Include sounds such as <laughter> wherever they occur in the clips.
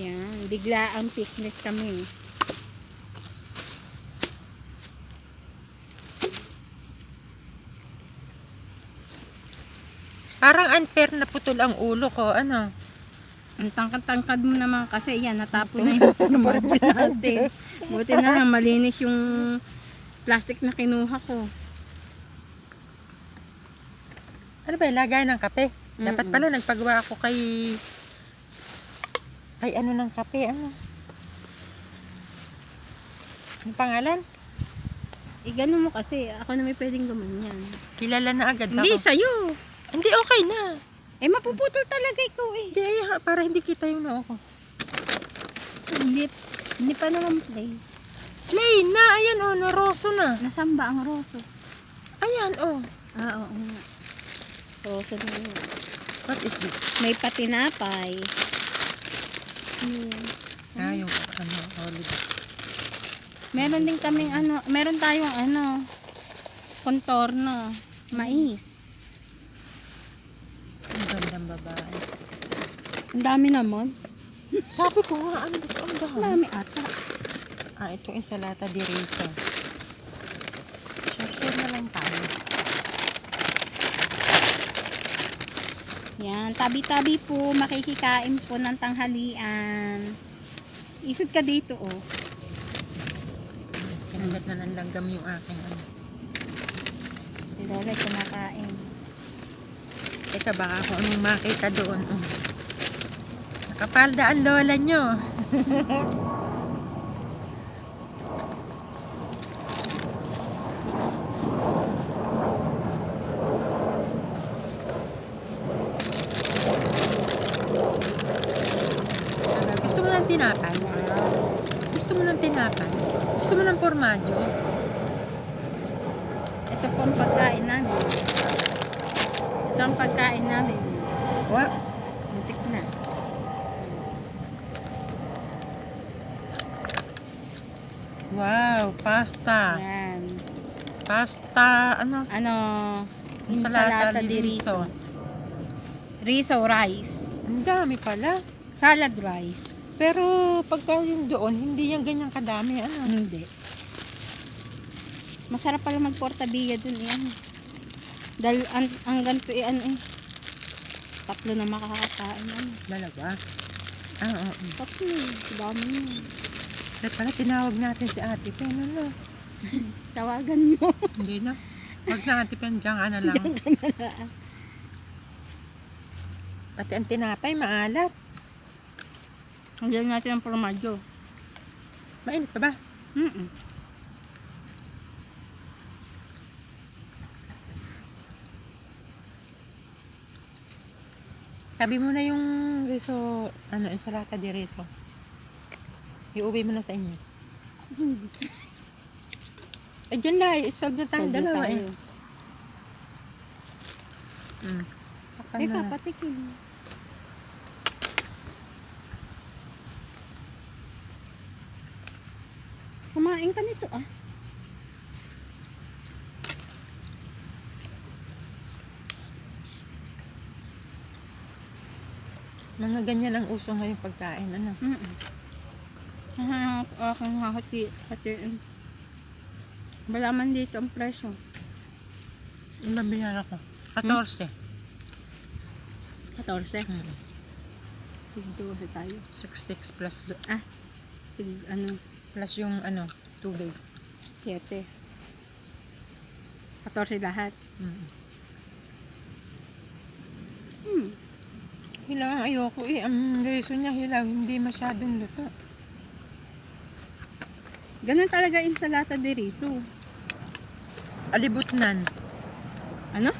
Yan, bigla ang picnic kami. Parang unfair na putol ang ulo ko. Ano? Ang tangkad-tangkad mo naman kasi yan, natapon na yung <laughs> marble natin. Buti na lang, malinis yung plastic na kinuha ko. Ano ba, lagay ng kape? Dapat pala nagpagawa ako kay... Kay ano ng kape, ano? Ang pangalan? Eh, ganun mo kasi, ako na may pwedeng gumanyan. Kilala na agad Hindi, ako. sa'yo. Hindi, okay na. Eh, mapuputol talaga ikaw eh. Hindi, ay, ha, para hindi kita yung noo ko. Hindi, hindi pa naman play. Plain na, ayan oh, naroso na. Nasaan ba ang roso? Ayan oh. Ah, oo nga. Roso na yun. What is this? May patinapay. Hmm. Ah, yung ano, olive. Meron din kaming ano, meron tayong ano, contorno, mais. Ang gandang babae. Ang dami naman. Sabi ko nga, ano dito ang Ang dami? ata. Ah, ito insalata di riso. Share-share na lang tayo. Yan, tabi-tabi po, makikikain po ng tanghalian. Ikot ka dito, oh. Kinagat na ng langgam yung aking ano. Si Lola kumakain. Teka, baka kung anong makita doon. Oh. Nakapalda ang lola nyo. <laughs> Ano, Gusto mo ng tinapay? Tinapay? Gusto mo ng formadyo? Ito po ang pagkain namin. Ito ang pagkain namin. Wa? Muntik na. Wow, pasta. Yan. Pasta, ano? Ano, Insalata insalata di riso. Riso rice. Ang dami pala. Salad rice. Pero pagka yung doon, hindi yan ganyan kadami. Ano? Hindi. Masarap pala magportabilla dun yan. Dahil ang, ang ganito ano eh. Tatlo na makakakain. Ano. Dalawa. Ah, oo. oo. Tatlo eh. Dami yun. Dapat pala tinawag natin si ate Pen. Ano? <laughs> Tawagan mo. Hindi na. Huwag na ate Pen. Diyan ka na lang. Ate, ang tinapay, maalat. Hanggang natin ang formadyo. Mainit pa ba? Mm-mm. Sabi mo na yung riso, ano, insalata di riso. Iuwi mo na sa inyo. <laughs> Eh, dyan lang. Isolve na tayong Solve na dalawa tayo. eh. Mm. Saka Eh, na. papatikin. Kumain ka nito ah. Mga ganyan ang uso ngayong pagkain. Ano? Mm-mm. Ah, aking hahati. Hatiin. Malaman dito ang presyo. Yung babilan ako. 14. 14. Hmm. Sige, kasi tayo. 66 plus do- Sige, ano, plus yung ano, tubig. 7. 14 lahat. Mm. Hmm. Hilaw ang ayoko eh. Ang reso niya hilaw, hindi masyadong luto. Ganun talaga insalata de riso. Alibutnan. Ano?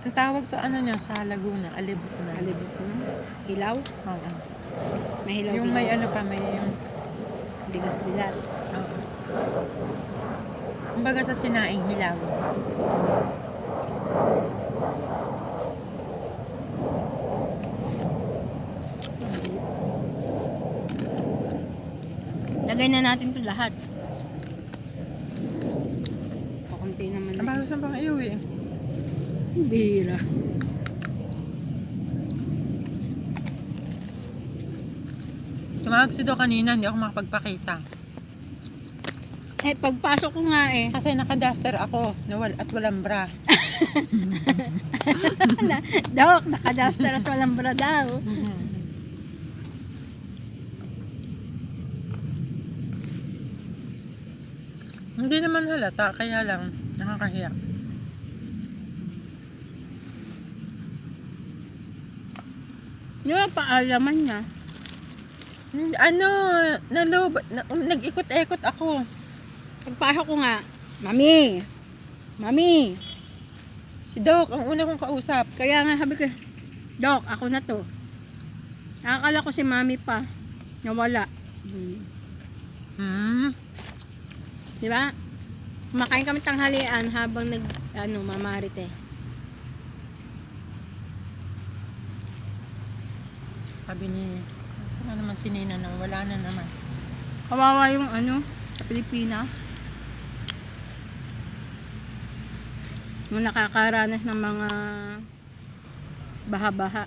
Ang tawag sa ano niya, sa Laguna, alibutnan. Alibot mo. Hilaw. Oo. May hilaw Yung may ano pa, may yung... bigas-bigas. Oo. Kumbaga sa sinaing hilaw. Lagay na natin to lahat. Pakunti naman Ang na. bago saan pang iuwi. Bira. Nag-sido kanina, hindi ako makapagpakita. Eh, pagpasok ko nga eh. Kasi naka-duster ako nawal, at walang bra. <laughs> Dok, nakaduster at walang bra daw. Hindi naman halata, kaya lang nakakahiya. Ba paalaman niya? Ano, nalob, na, um, nag-ikot-ikot ako. Pagpasok ko nga, Mami! Mami! Si Doc, ang una kong kausap. Kaya nga sabi ko, Dok, ako na to. Nakakala ko si Mami pa. Nawala. Hmm. Hmm. Di ba? Kumakain kami tanghalian habang nag, ano, mamarite. Sabi ni, naman si Nina nang wala na naman. Kawawa yung ano, sa Pilipina. Yung nakakaranas ng mga baha-baha.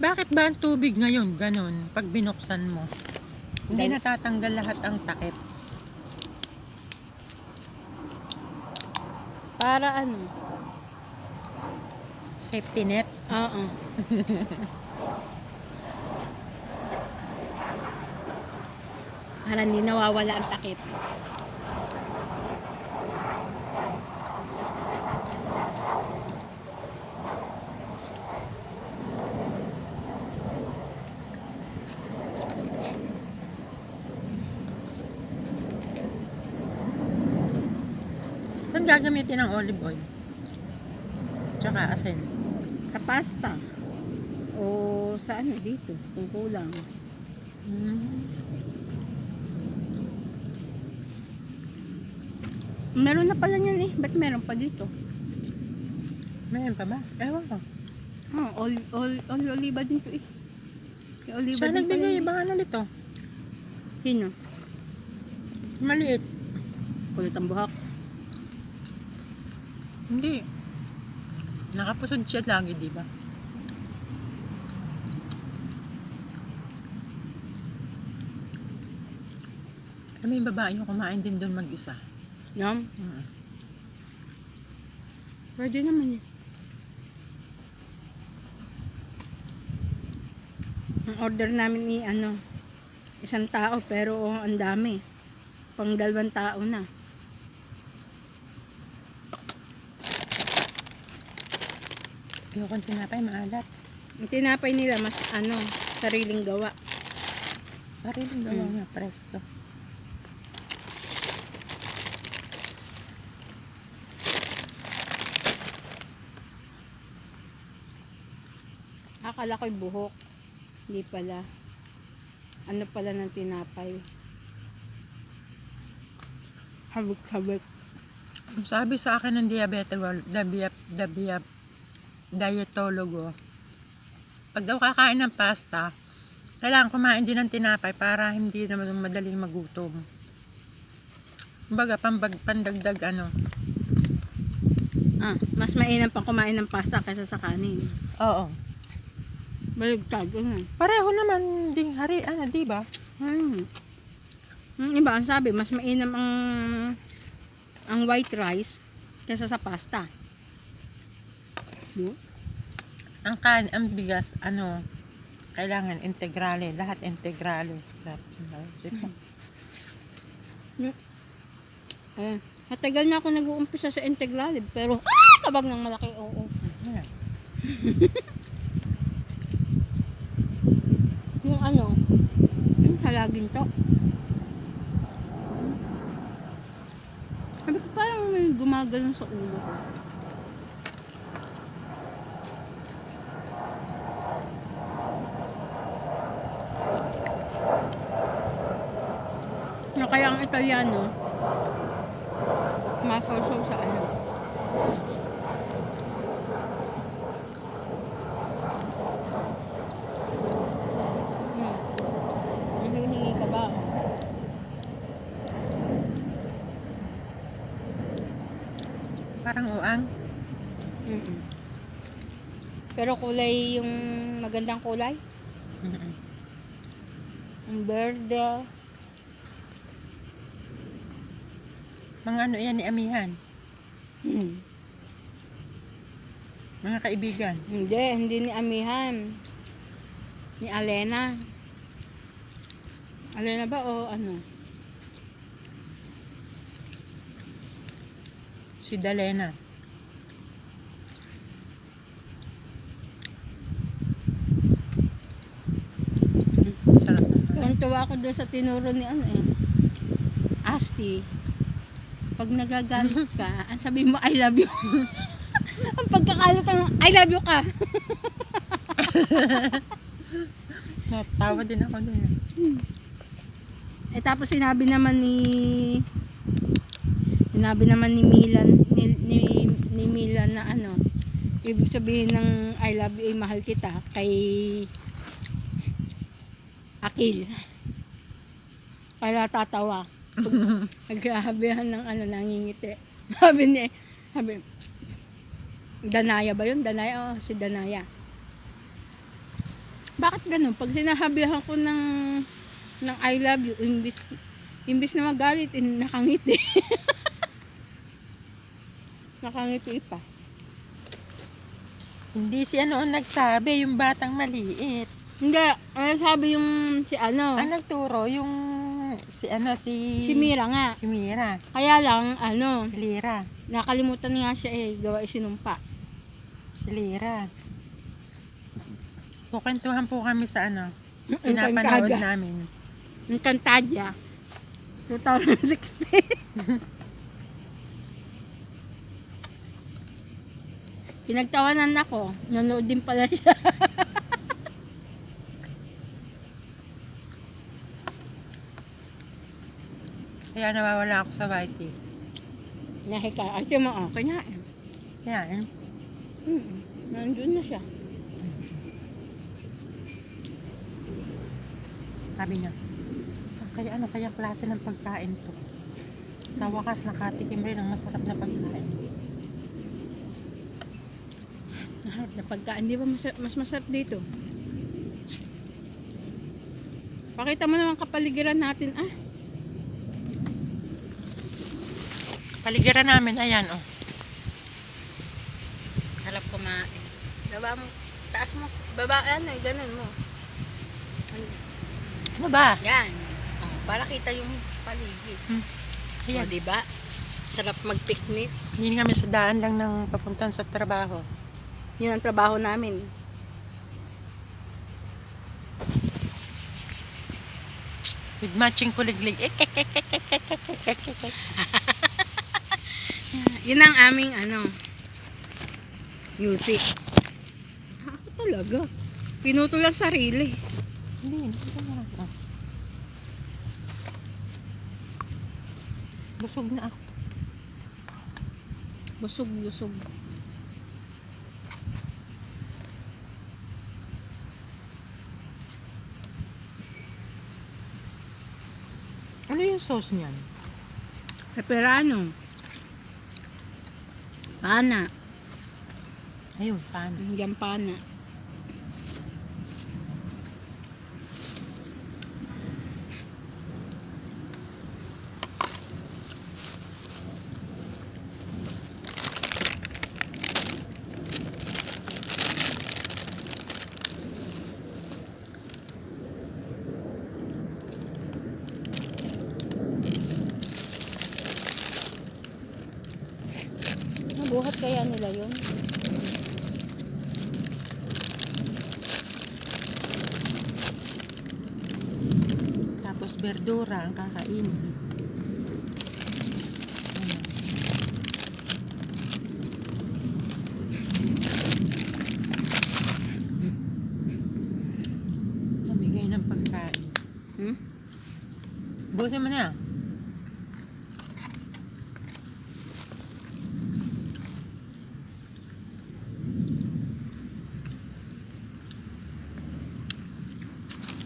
Bakit ba ang tubig ngayon ganun pag binuksan mo? Hindi natatanggal lahat ang takip. Para ano? Safety net. Oo. <laughs> Para hindi nawawala ang takip. Saan gagamitin ang olive oil? Tsaka asin. Pasta. O sa ano dito, kung kulang. Hmm. Meron na pala niyan eh. Ba't meron pa dito? Mayroon pa ba? Ewan ko. Oh, ol, ol, ol, oliba din to eh. Yung oliba Siya nagbigay yun. baka ano nito? Sino? Maliit. Kulit ang buhok. Hindi. Nakapusod siya lagi, di ba? Mo yung babae yung kumain din doon mag-isa. Yum. Mm. Pwede naman eh. Ang order namin ni ano, isang tao pero ang dami. Pang dalawang tao na. Ayoko ng tinapay, maalat. Ang tinapay nila mas ano, sariling gawa. Sariling gawa Mm. nga, presto. Akala ko'y buhok. Hindi pala. Ano pala ng tinapay. Habik-habik. Sabi sa akin ng diabetic, diabetic, diabetic, dietologo, pag daw kakain ng pasta, kailangan kumain din ng tinapay para hindi naman madaling magutom. Kumbaga, pambag, pandagdag ano. Ah, mas mainam pang kumain ng pasta kaysa sa kanin. Oo. Baligtad, ano. Pareho naman ding hari, ano, di ba? Hmm. Yung iba, ang sabi, mas mainam ang ang white rice kaysa sa pasta. No? Ang kan, ang bigas, ano, kailangan integrale, lahat integrale. Lahat? Eh, matagal na ako nag-uumpisa sa integrale, pero ah, kabag ng malaki, oo. Ayan. <laughs> Yung ano, yung halagin to. Sabi ko, parang may gumagano'n sa ulo ko. Kaya ang Italiano, masalsaw sa ano. Hmm. Parang uang. Mm-mm. Pero kulay yung magandang kulay. Mm-mm. Ang berde. Mga ano yan ni Amihan. Hmm. Mga kaibigan. Hindi, hindi ni Amihan. Ni Alena. Alena ba o ano? Si Dalena. Sarap. Tuwan-tuwa ako doon sa tinuro ni ano eh. Asti. Pag nagagalit ka, ang sabi mo, I love you. <laughs> ang pagkakalat ng I love you ka. <laughs> Natawa din ako dun. Eh tapos sinabi naman ni sinabi naman ni Milan ni, ni, ni Milan na ano ibig sabihin ng I love you ay mahal kita kay Akil. Kaya tatawa. <laughs> Nagkahabihan ng ano nangingiti. <laughs> Sabi ni sabi Danaya ba yun? Danaya? Oh, si Danaya. Bakit ganun? Pag sinahabihan ko ng ng I love you, imbis, imbis na magalit, eh, nakangiti. <laughs> nakangiti pa. Hindi si ano ang nagsabi, yung batang maliit. Hindi, ano sabi yung si ano, Ang nagturo, yung si ano, si... si Mira nga. Si Mira. Kaya lang, ano, Si Lira. nakalimutan nga siya eh, gawa isinumpa. Si Lira. Kukwentuhan po kami sa ano, Ang pinapanood namin. Ang Cantadia. 2016. <laughs> Pinagtawanan ako. Nanood din pala siya. <laughs> Kaya nawawala ako sa YT. Nahika. At yung mga okay na. Yan. Hmm. Nandun na siya. Sabi niya, "Sa- kaya ano kaya klase ng pagkain to? Sa wakas nakatikim rin ng masarap na pagkain. Lahat na pagkaan. Di ba mas, mas masarap dito? Pakita mo naman kapaligiran natin. Ah, Paligiran namin, ayan oh. sarap kumain. Baba mo. Taas mo. Baba, ano, eh, ganun mo. Ano ba? Yan. Oh, para kita yung paligid. Hmm. Ayan. Ayan. di ba? Sarap mag-picnic. Hindi kami sa daan lang ng papuntan sa trabaho. Yun ang trabaho namin. With matching kuliglig. Yun ang aming ano, music. Ako talaga. Pinutol ang sarili. Hindi, hindi na. Oh. Busog na ako. Busog, busog. Ano yung sauce niyan? Peperano. Pana. Ayun, paano? Hanggang pana. Verdura ang kakainin. Namigay ng pagkain. Hmm? Busin mo na.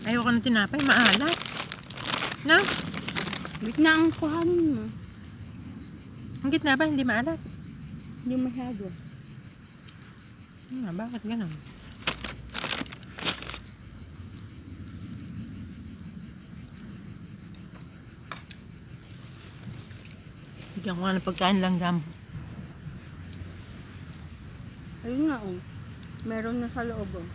Ayoko ng tinapay, maalat. No? Gitna ang kuhanin mo. Ang gitna ba, hindi maalat? Hindi masyado. Hmm, bakit ganun? Bigyan ko nga ng pagkain langgam. Ayun nga oh. Meron na sa loob oh.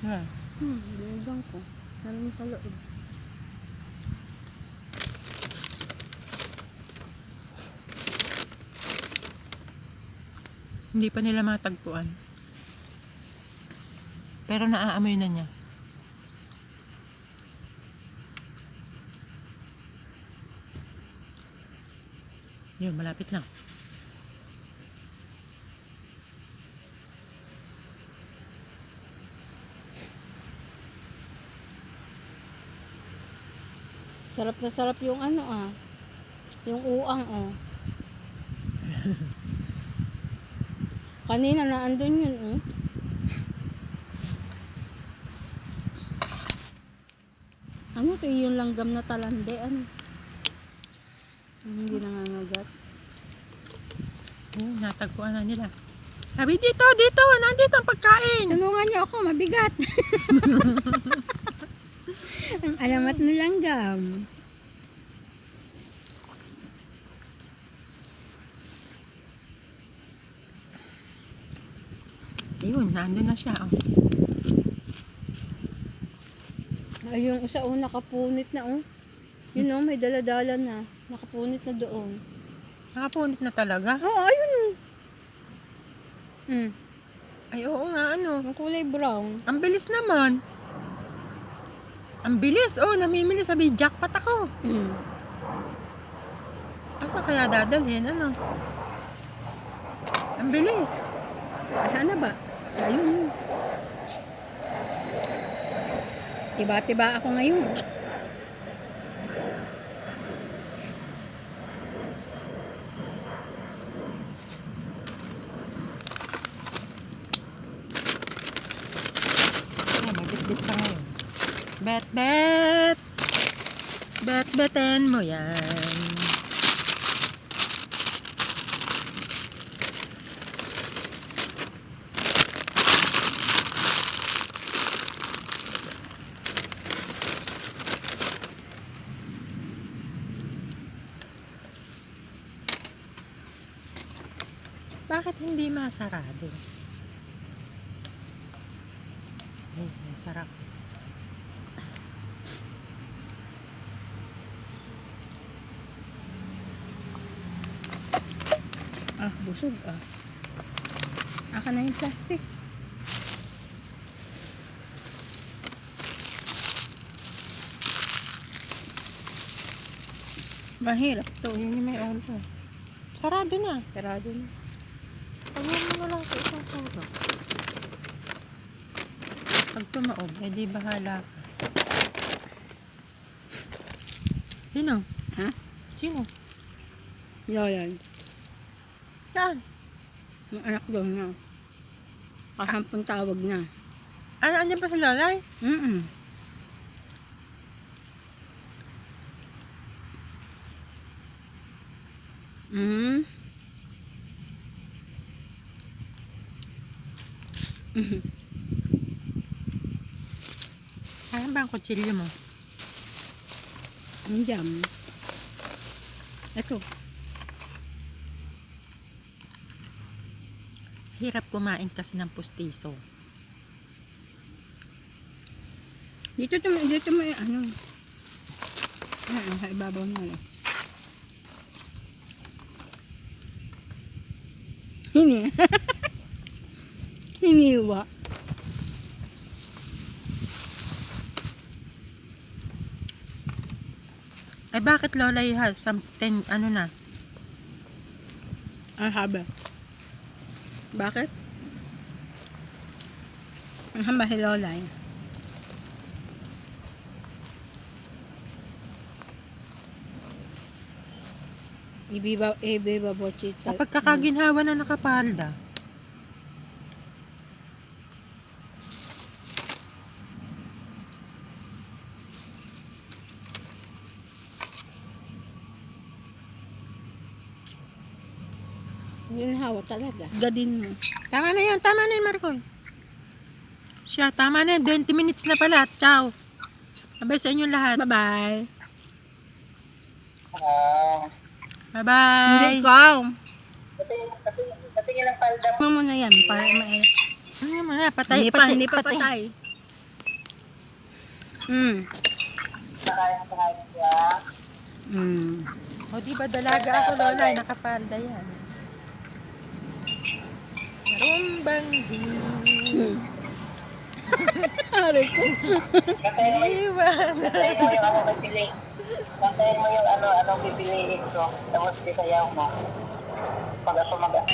Yeah. Hmm, binigyan ko. Meron na sa loob. Hindi pa nila matagpuan. Pero naaamoy na niya. Yun, malapit lang. Sarap na sarap yung ano ah. Yung uang oh. Kanina na andun yun oh. Ano to yung langgam na talande ano? Hindi nangangagat. Yun, natagpuan na nila. Sabi, dito, dito, nandito ang pagkain. Tulungan niyo ako, mabigat. <laughs> Ang alamat na langgam. Yun, nandun na siya. Oh. Ay, yung isa oh, nakapunit na oh. Yun oh, may daladala na. Nakapunit na doon. Nakapunit na talaga. Oo, oh, ayun oh. Hmm, Ay, oo nga, ano. yung kulay brown. Ang bilis naman. Ang bilis. Oh, namimili sabi, jackpot ako. Hmm. Asa kaya dadalhin? Ano? Ang bilis. Sana ba? Ayun. Tiba-tiba ako ngayon. Ay, may bitbit pa ngayon. Bet, bet. Beten mo yan. Bakit hindi masarado? Ay, masarap. Ah, busog ah. Aka na yung plastic. Mahirap to. Yun yung may ulo. Sarado na. Sarado na. Pagyan mo na lang sa isang suro. Pag tumaob, eh di bahala ka. Sino? Ha? Sino? Yoyan. Saan? Yung anak doon na. Kasampung tawag na. Ano, andyan pa si Lolay? Mm Mm. Mhm. Ayan ba ang kutsilyo mo? Ang jam. Ito. Hirap kumain kasi ng pustiso. Dito to, dito may ano. Ah, sa ibabaw na lang. Hini. <laughs> Hiniwa. Ay bakit Lolay has something, ano na? Ang haba. Bakit? Si Lola eh. Ibiba, ibiba bochita. Kapag kakaginhawa na nakapalda. Ginhawa talaga. Gadin mo. Tama na yun, tama na yun, Maricol. Siya, tama na yun. 20 minutes na pala. Ciao. Sabay sa inyong lahat. Bye-bye. Bye-bye. Hindi ikaw. Ano mo na yan para may... Ano mo na, patay. Hindi pa, patay, hindi pa patay. Hmm. Hmm. O, di ba dalaga ako, Lola? Nakapalda yan. Rumbang di. Hmm. <laughs> Aray ko. Iwan. Bantayan mo yung ano ano, ano pipiliin ko. Tapos bisayaw mo. Pag ako mag